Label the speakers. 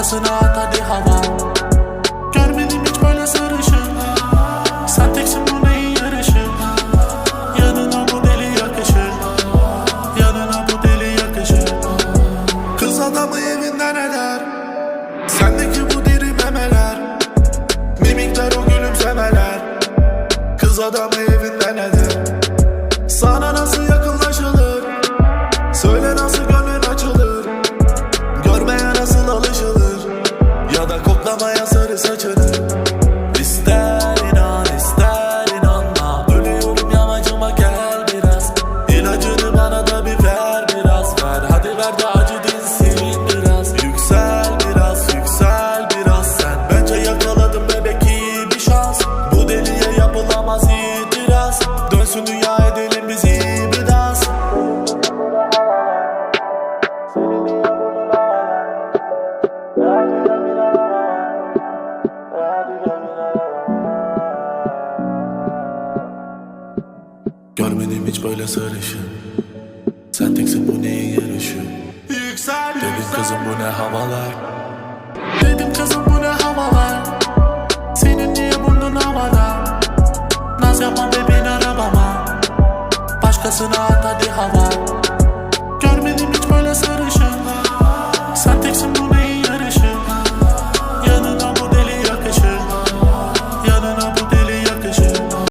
Speaker 1: Başkasına at hadi hava. Görmedim hiç böyle sarışın. Sen teksin bu neyin yarışı? Yanına bu deli yakışır Yanına bu deli yakışır Kız adamı evinden eder. Sendeki bu diri memeler. Mimikler o gülümsemeler. Kız adamı evinden eder koklamaya sarı saçını. İster inan ister inanma. Ölüyorum yamacıma gel biraz. İlacını bana da bir ver biraz. Ver Hadi ver de acı dinsin biraz. Yüksel biraz yüksel biraz sen. Bence yakaladım bebek iyi bir şans. Bu deliye yapılamaz itiraz. Dönsün dünya edelim biz iyi bir dans Görmedim hiç böyle sarışın Sen teksin bu neyin yarışı? Yüksel Dedim yüksel. kızım bu ne havalar? Dedim kızım bu ne havalar? Senin niye burnun havada? Naz yapma bebeğin arabama. Başkasına at hadi hava. Görmedim hiç böyle sarışın